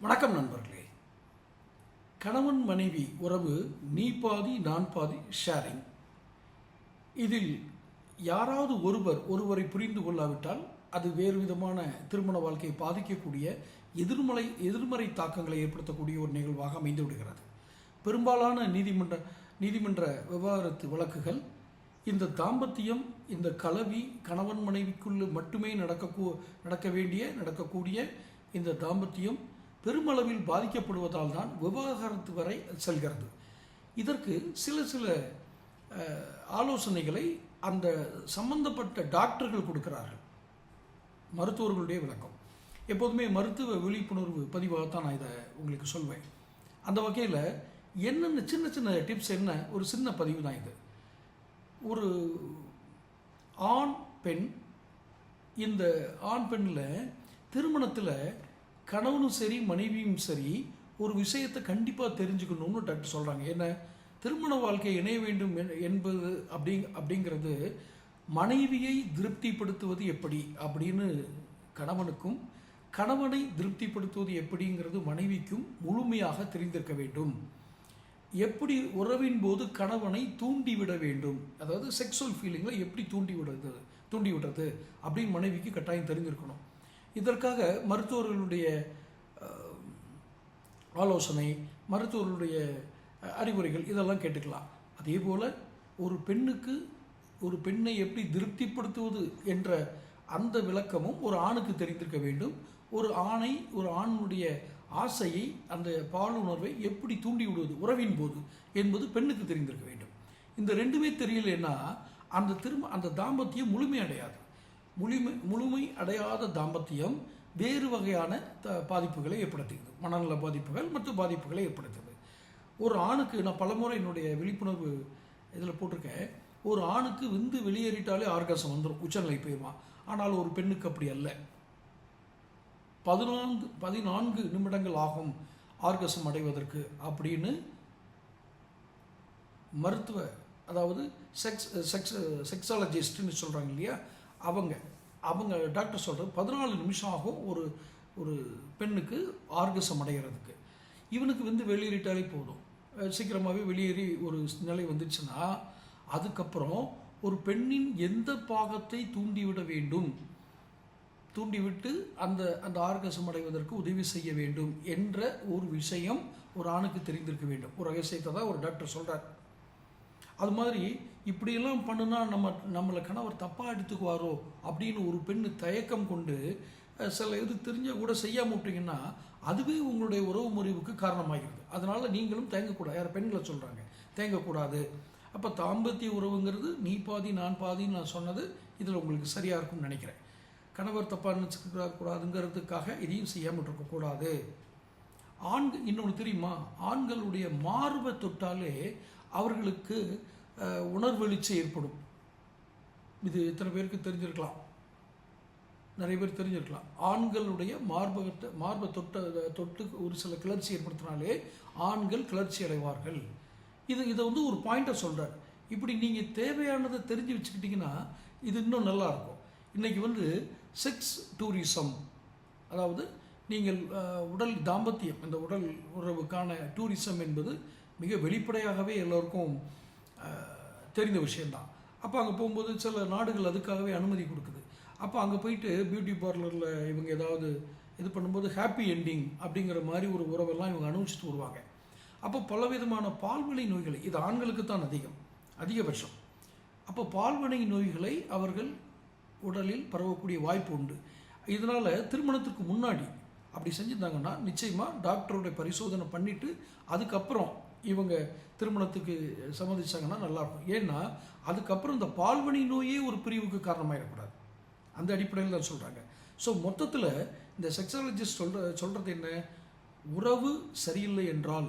வணக்கம் நண்பர்களே. கணவன் மனைவி உறவு நீ பாதி நான் பாதி ஷேரிங் இதில் யாராவது ஒருவர் ஒருவரை புரிந்து கொள்ளாவிட்டால் அது வேறு விதமான திருமண வாழ்க்கையை பாதிக்கக்கூடிய எதிர்மலை எதிர்மறை தாக்கங்களை ஏற்படுத்தக்கூடிய ஒரு நிகழ்வாக அமைந்து விடுகிறது. பெரும்பாலான நீதிமன்ற நீதிமன்ற விவகாரத்து வழக்குகள் இந்த தாம்பத்தியம் இந்த கலவி கணவன் மனைவிக்குள்ளே மட்டுமே நடக்க நடக்க வேண்டிய நடக்கக்கூடிய இந்த தாம்பத்தியம் பெருமளவில் பாதிக்கப்படுவதால் தான் விவாகரத்து வரை செல்கிறது. இதற்கு சில சில ஆலோசனைகளை அந்த சம்பந்தப்பட்ட டாக்டர்கள் கொடுக்கிறார்கள். மருத்துவர்களுடைய விளக்கம். எப்போதுமே மருத்துவ விழிப்புணர்வு பதிவாகத்தான் நான் இதை உங்களுக்கு சொல்வேன். அந்த வகையில் என்னென்ன சின்ன சின்ன டிப்ஸ் என்ன ஒரு சின்ன பதிவு தான் இது. ஒரு ஆண் பெண் இந்த ஆண் பெண்ணில் திருமணத்தில் கணவனும் சரி மனைவியும் சரி ஒரு விஷயத்தை கண்டிப்பாக தெரிஞ்சுக்கணும்னு டாக்டர் சொல்கிறாங்க என்ன? திருமண வாழ்க்கை இணைய வேண்டும் என்பது அப்படி அப்படிங்கிறது மனைவியை திருப்திப்படுத்துவது எப்படி அப்படின்னு கணவனுக்கும் கணவனை திருப்திப்படுத்துவது எப்படிங்கிறது மனைவிக்கும் முழுமையாக தெரிந்திருக்க வேண்டும். எப்படி உறவின் போது கணவனை தூண்டிவிட வேண்டும்? அதாவது செக்ஸுவல் ஃபீலிங்கில் எப்படி தூண்டி விடுறது தூண்டி விடுறது அப்படின்னு மனைவிக்கு கட்டாயம் தெரிஞ்சிருக்கணும். இதற்காக மருத்துவர்களுடைய ஆலோசனை மருத்துவர்களுடைய அறிவுரைகள் இதெல்லாம் கேட்டுக்கலாம். அதே போல் ஒரு பெண்ணுக்கு ஒரு பெண்ணை எப்படி திருப்திப்படுத்துவது என்ற அந்த விளக்கமும் ஒரு ஆணுக்கு தெரிந்திருக்க வேண்டும். ஒரு ஆணை ஒரு ஆணுடைய ஆசையை அந்த பாலுணர்வை எப்படி தூண்டி விடுவது உறவின் போது என்பது பெண்ணுக்கு தெரிந்திருக்க வேண்டும். இந்த ரெண்டுமே தெரியலன்னா அந்த திரும்ப அந்த தாம்பத்தியம் முழுமையடையாது. முழுமை முழுமை அடையாத தாம்பத்தியம் வேறு வகையான த பாதிப்புகளை ஏற்படுத்துகிறது. மனநல பாதிப்புகள் மற்றும் பாதிப்புகளை ஏற்படுத்துகிறது. ஒரு ஆணுக்கு நான் பலமுறை என்னுடைய விழிப்புணர்வு இதில் போட்டிருக்கேன். ஒரு ஆணுக்கு விந்து வெளியேறிட்டாலே ஆர்காசம் வந்துடும் உச்சநிலை போயிடுவான் ஆனால் ஒரு பெண்ணுக்கு அப்படி அல்ல. பதினான்கு பதினான்கு நிமிடங்கள் ஆகும் ஆர்கசம் அடைவதற்கு அப்படின்னு மருத்துவ அதாவது செக்ஸ் செக்ஸ் செக்ஸாலஜிஸ்ட்னு சொல்கிறாங்க இல்லையா? அவங்க அவங்க டாக்டர் சொல்கிறது பதினாலு நிமிஷம் ஆகும் ஒரு ஒரு பெண்ணுக்கு ஆர்கசம் அடைகிறதுக்கு இவனுக்கு வந்து வெளியேறிட்டாலே போதும். சீக்கிரமாகவே வெளியேறி ஒரு நிலை வந்துச்சுன்னா அதுக்கப்புறம் ஒரு பெண்ணின் எந்த பாகத்தை தூண்டிவிட வேண்டும்? தூண்டிவிட்டு அந்த அந்த ஆர்கசம் அடைவதற்கு உதவி செய்ய வேண்டும் என்ற ஒரு விஷயம் ஒரு ஆணுக்கு தெரிந்திருக்க வேண்டும். ஒரு ரகசியத்தை தான் ஒரு டாக்டர் சொல்கிறார் அது மாதிரி இப்படியெல்லாம் பண்ணுனா நம்ம நம்மளை கணவர் தப்பாக எடுத்துக்குவாரோ அப்படின்னு ஒரு பெண் தயக்கம் கொண்டு சில இது தெரிஞ்ச கூட செய்ய விட்டீங்கன்னா அதுவே உங்களுடைய உறவு முறிவுக்கு காரணமாகிறது அதனால் நீங்களும் தேங்கக்கூடாது யார் பெண்களை சொல்கிறாங்க தேங்கக்கூடாது அப்போ தாம்பத்திய உறவுங்கிறது நீ பாதி நான் பாதின்னு நான் சொன்னது இதில் உங்களுக்கு சரியாக இருக்கும்னு நினைக்கிறேன். கணவர் தப்பாக நினச்சிக்க கூடாதுங்கிறதுக்காக இதையும் செய்யாமல் இருக்கக்கூடாது ஆண்கள் இன்னொன்று தெரியுமா? ஆண்களுடைய மார்பை தொட்டாலே அவர்களுக்கு உணர்வெழுச்சி ஏற்படும். இது எத்தனை பேருக்கு தெரிஞ்சிருக்கலாம். நிறைய பேர் தெரிஞ்சிருக்கலாம். ஆண்களுடைய மார்பகத்தை மார்பை தொட்ட தொட்டு ஒரு சில கிளர்ச்சி ஏற்படுத்தினாலே ஆண்கள் கிளர்ச்சி அடைவார்கள். இது இதை வந்து ஒரு பாயிண்ட்டை சொல்கிறார் இப்படி நீங்கள் தேவையானதை தெரிஞ்சு வச்சுக்கிட்டிங்கன்னா இது இன்னும் நல்லா இருக்கும். இன்றைக்கி வந்து செக்ஸ் டூரிசம் அதாவது நீங்கள் உடல் தாம்பத்தியம் இந்த உடல் உறவுக்கான டூரிசம் என்பது மிக வெளிப்படையாகவே எல்லோருக்கும் தெரிந்த விஷயந்தான் அப்போ அங்கே போகும்போது சில நாடுகள் அதுக்காகவே அனுமதி கொடுக்குது. அப்போ அங்கே போயிட்டு பியூட்டி பார்லரில் இவங்க ஏதாவது இது பண்ணும்போது ஹாப்பி எண்டிங் அப்படிங்கிற மாதிரி ஒரு உறவெல்லாம் இவங்க அனுபவிச்சுட்டு வருவாங்க. அப்போ பலவிதமான பால்வினை நோய்களை இது ஆண்களுக்கு தான் அதிகம் அதிகபட்சம் அப்போ பால்வினை நோய்களை அவர்கள் உடலில் பரவக்கூடிய வாய்ப்பு உண்டு. இதனால் திருமணத்துக்கு முன்னாடி அப்படி செஞ்சுருந்தாங்கன்னா நிச்சயமாக டாக்டருடைய பரிசோதனை பண்ணிவிட்டு அதுக்கப்புறம் இவங்க திருமணத்துக்கு சம்மதிச்சாங்கன்னா நல்லாயிருக்கும். ஏன்னா அதுக்கப்புறம் இந்த பால்வனி நோயே ஒரு பிரிவுக்கு காரணமாகிடக்கூடாது அந்த அடிப்படையில் தான் சொல்கிறாங்க ஸோ மொத்தத்தில் இந்த செக்ஸாலஜிஸ்ட் சொல்கிற சொல்கிறது என்ன? உறவு சரியில்லை என்றால்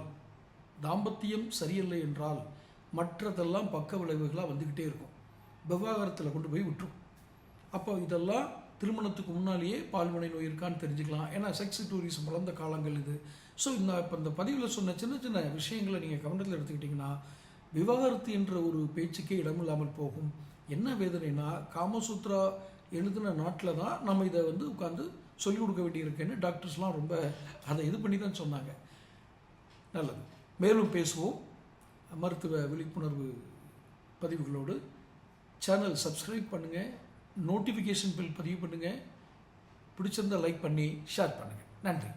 தாம்பத்தியம் சரியில்லை என்றால் மற்றதெல்லாம் பக்க விளைவுகளாக வந்துக்கிட்டே இருக்கும். விவாகரத்தில் கொண்டு போய் விட்டுரும். அப்போ இதெல்லாம் திருமணத்துக்கு முன்னாலேயே பால்வினை நோய் இருக்கான்னு தெரிஞ்சுக்கலாம். ஏன்னா செக்ஸ் டூரிசம் வளர்ந்த காலங்கள் இது. ஸோ இந்த இப்போ இந்த பதிவில் சொன்ன சின்ன சின்ன விஷயங்களை நீங்கள் கவனத்தில் எடுத்துக்கிட்டிங்கன்னா விவாகரத்து என்ற ஒரு பேச்சுக்கே இடமில்லாமல் போகும். என்ன வேதனைனா காமசூத்ரா எழுதின நாட்டில் தான் நம்ம இதை வந்து உட்காந்து சொல்லிக் கொடுக்க வேண்டியிருக்குன்னு டாக்டர்ஸ்லாம் ரொம்ப அதை இது பண்ணி தான் சொன்னாங்க. நல்லது. மேலும் பேசுவோம். மருத்துவ விழிப்புணர்வு பதிவுகளோடு. சேனல் சப்ஸ்கிரைப் பண்ணுங்கள் நோட்டிஃபிகேஷன் பில் பதிவு பண்ணுங்கள் பிடிச்சிருந்தால் லைக் பண்ணி ஷேர் பண்ணுங்கள் நன்றி.